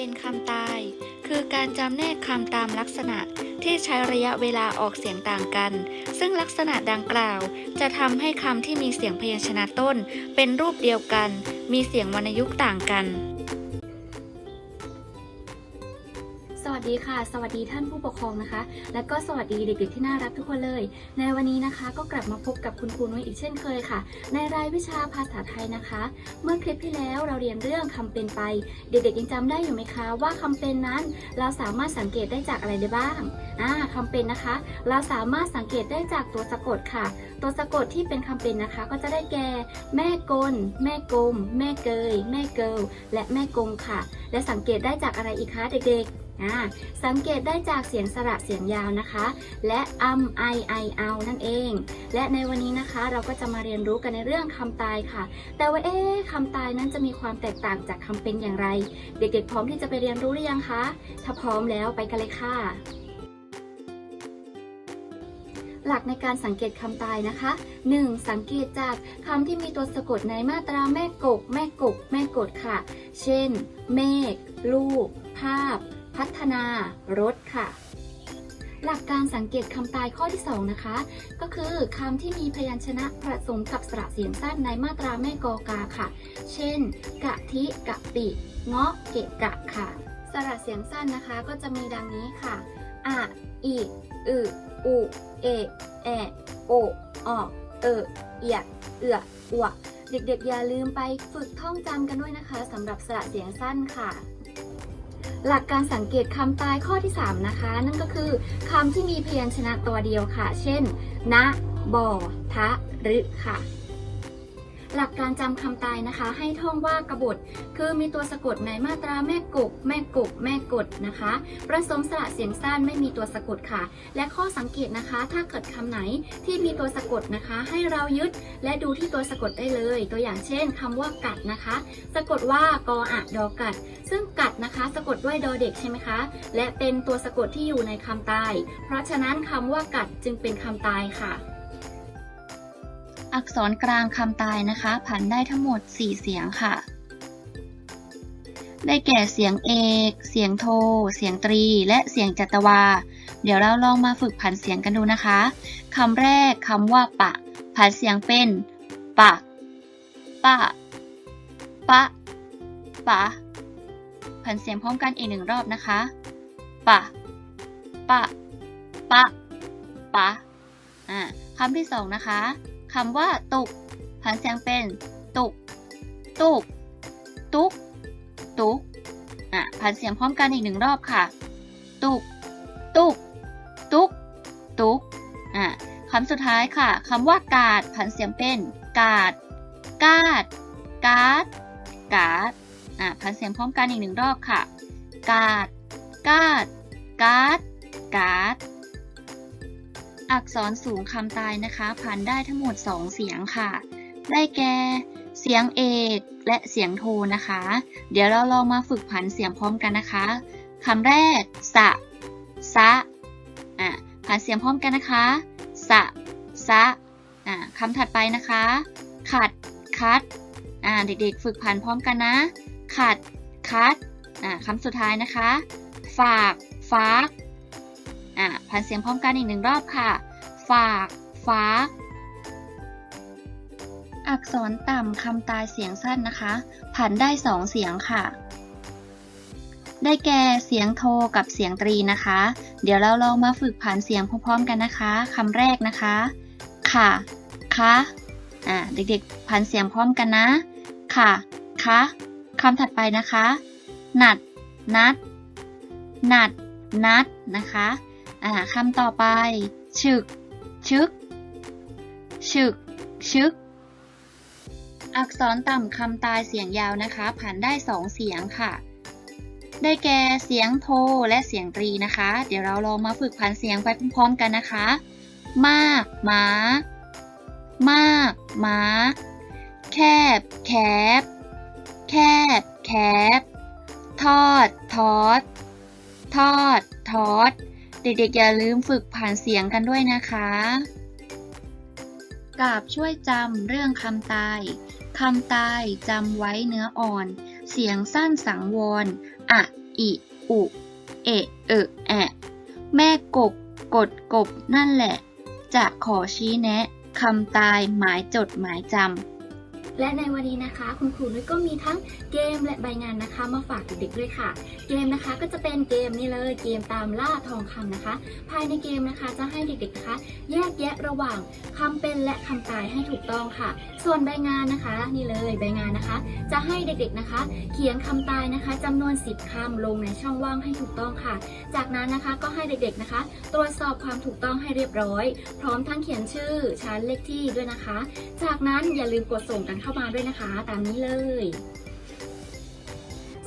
เป็นคำตาย คือการจำแนกคำตามลักษณะที่ใช้ระยะเวลาออกเสียงต่างกัน ซึ่งลักษณะดังกล่าว จะทำให้คำที่มีเสียงพยัญชนะต้น เป็นรูปเดียวกัน มีเสียงวรรณยุกต์ต่างกัน ดีค่ะ สวัสดีท่านผู้ปกครองนะคะ และก็สวัสดีเด็กๆที่น่ารักทุกคนเลย ในวันนี้นะคะก็กลับมาพบกับคุณครูนุ้ยอีกเช่นเคยค่ะ ในรายวิชาภาษาไทยนะคะ เมื่อคลิปที่แล้วเราเรียนเรื่องคำเป็นไป เด็กๆยังจำได้อยู่ไหมคะ ว่าคำเป็นนั้น เราสามารถสังเกตได้จากอะไรได้บ้างอ่าคำเป็นนะคะ เราสามารถสังเกตได้จากตัวสะกดค่ะ ตัวสะกดที่เป็นคำเป็นนะคะ ก็จะได้แก่แม่กล แม่กลม แม่เกย แม่เกิลและแม่กงค่ะ และสังเกตได้จากอะไรอีกคะเด็กๆ สังเกตได้จากเสียงสระเสียงยาวนะคะ และอัมไอไอเอานั่นเอง และในวันนี้นะคะเราก็จะมาเรียนรู้กันในเรื่องคำตายค่ะ แต่ว่าเอ๊ะคำตายนั้นจะมีความแตกต่างจากคำเป็นอย่างไร เด็กๆพร้อมที่จะไปเรียนรู้หรือยังคะ ถ้าพร้อมแล้วไปกันเลยค่ะหลักในการสังเกตคำตายนะคะ 1. สังเกตจากคำที่มีตัวสะกดในมาตราแม่กก แม่กก แม่กดค่ะ เช่น เมฆ ลูก ภาพ พัฒนารถค่ะ หลักการสังเกตคำตายข้อที่ 2 นะคะ ก็คือคำที่มีพยัญชนะผสมกับสระเสียงสั้นในมาตราแม่กอกาค่ะ เช่น กะทิ กะปิเงาะเกะกะค่ะ สระเสียงสั้นนะคะก็จะมีดังนี้ค่ะอะอิอึอุเอแอโอออเออเอียเอืออวเด็กๆ อย่าลืมไปฝึกท่องจำกันด้วยนะคะสำหรับสระเสียงสั้นค่ะ หลักการสังเกตคำตายข้อที่ 3 นะคะ นั่นก็คือคำที่มีพยัญชนะตัวเดียวค่ะ เช่นณบ่อทะรึค่ะ หลักการจำคำตายนะคะ ให้ท่องว่ากบฏ คือมีตัวสะกดในมาตราแม่กก แม่กก แม่กดนะคะผสมสระเสียงสั้นไม่มีตัวสะกดค่ะ และข้อสังเกตนะคะ ถ้าเกิดคำไหนที่มีตัวสะกดนะคะ ให้เรายึดและดูที่ตัวสะกดได้เลย ตัวอย่างเช่นคำว่ากัดนะคะ สะกดว่ากออะดอกัด ซึ่งกัดนะคะ สะกดด้วยดอเด็กใช่ไหมคะ และเป็นตัวสะกดที่อยู่ในคำตาย เพราะฉะนั้นคำว่ากัดจึงเป็นคำตายค่ะ อักษรกลางคำตายนะคะ ผันได้ทั้งหมด 4 เสียงค่ะ ได้แก่เสียงเอก เสียงโท เสียงตรี และเสียงจัตวา เดี๋ยวเราลองมาฝึกผันเสียงกันดูนะคะคำแรกคำว่าปะ ผันเสียงเป็นปะ ปะ ปะ ปะ ผันเสียงพร้อมกันอีกหนึ่งรอบนะคะ ปะ ปะ ปะ ปะ อ่าคำที่สองนะคะ คำว่าตุกผันเสียงเป็นตุก ตุก ตุก ตุกอะผันเสียงพร้อมกันอีกหนึ่งรอบค่ะ ตุก ตุก ตุก ตุกอะคำสุดท้ายค่ะคำว่ากาดผันเสียงเป็นกาด กาด กาด กาดอะผันเสียงพร้อมกันอีกหนึ่งรอบค่ะ กาด กาด กาด กาด อักษรสูงคำตายนะคะพันได้ทั้งหมด 2 เสียงค่ะ ได้แก่เสียงเอกและเสียงโทนะคะ เดี๋ยวเราลองมาฝึกผันเสียงพร้อมกันนะคะคำแรก สะ สะอะผันเสียงพร้อมกันนะคะ สะ สะอะคำถัดไปนะคะ ขัด คัดอ่าเด็กๆ ฝึกผันพร้อมกันนะ ขัด คัดอ่าคำสุดท้ายนะคะ ฝาก ฟาก อะผันเสียงพร้อมกันอีกหนึ่งรอบค่ะ ฝาก ฟ้า อักษรต่ำคำตายเสียงสั้นนะคะ ผันได้สองเสียงค่ะ ได้แก่เสียงโทกับเสียงตรีนะคะ เดี๋ยวเราลองมาฝึกผันเสียงพร้อมๆกันนะคะคำแรกนะคะ ค่ะ คะอ่าเด็กๆผันเสียงพร้อมกันนะ ค่ะ คะคำถัดไปนะคะ หนัด นัด หนัด นัด นะคะ อ่าคำต่อไป ฉึก ชึก ฉึก ชึก อักษรต่ำคำตายเสียงยาวนะคะผันได้สองเสียงค่ะ ได้แก่เสียงโทและเสียงตรีนะคะ เดี๋ยวเราลองมาฝึกผันเสียงไปพร้อมๆกันนะคะ มากหมามากหมาแคบ แคบ แคบ แคบ ทอด ทอด ทอด ทอด เด็กๆอย่าลืมฝึกผ่านเสียงกันด้วยนะคะกาบช่วยจำเรื่องคำตาย คำตายจำไว้เนื้ออ่อน เสียงสั้นสังวรอะอิอุเอะเอะแอะแม่กบกดกบนั่นแหละ จะขอชี้แนะคำตายหมายจดหมายจำ และในวันนี้นะคะ คุณครูนุ้ยก็มีทั้งเกมและใบงานนะคะมาฝากเด็กๆด้วยค่ะ เกมนะคะก็จะเป็นเกมนี่เลยเกมตามล่าทองคำนะคะ ภายในเกมนะคะจะให้เด็กๆนะคะ แยกแยะระหว่างคำเป็นและคำตายให้ถูกต้องค่ะ ส่วนใบงานนะคะนี่เลยใบงานนะคะ จะให้เด็กๆนะคะ เขียนคำตายนะคะจำนวน 10คำลงในช่องว่างให้ถูกต้องค่ะ จากนั้นนะคะก็ให้เด็กๆนะคะ ตรวจสอบความถูกต้องให้เรียบร้อย พร้อมทั้งเขียนชื่อชั้นเลขที่ด้วยนะคะ จากนั้นอย่าลืมกดส่งกันเข้ามาด้วยนะคะ ตามนี้เลย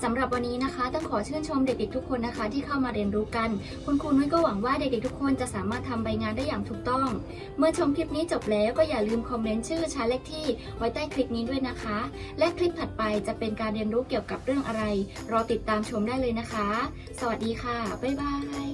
สำหรับวันนี้นะคะต้องขอชื่นชมเด็กๆทุกคนนะคะ ที่เข้ามาเรียนรู้กัน คุณครูนุ้ยก็หวังว่าเด็กๆทุกคนจะสามารถทำใบงานได้อย่างถูกต้อง เมื่อชมคลิปนี้จบแล้วก็อย่าลืมคอมเมนต์ชื่อชั้นเลขที่ไว้ใต้คลิปนี้ด้วยนะคะ และคลิปถัดไปจะเป็นการเรียนรู้เกี่ยวกับเรื่องอะไร รอติดตามชมได้เลยนะคะ สวัสดีค่ะบ๊ายบาย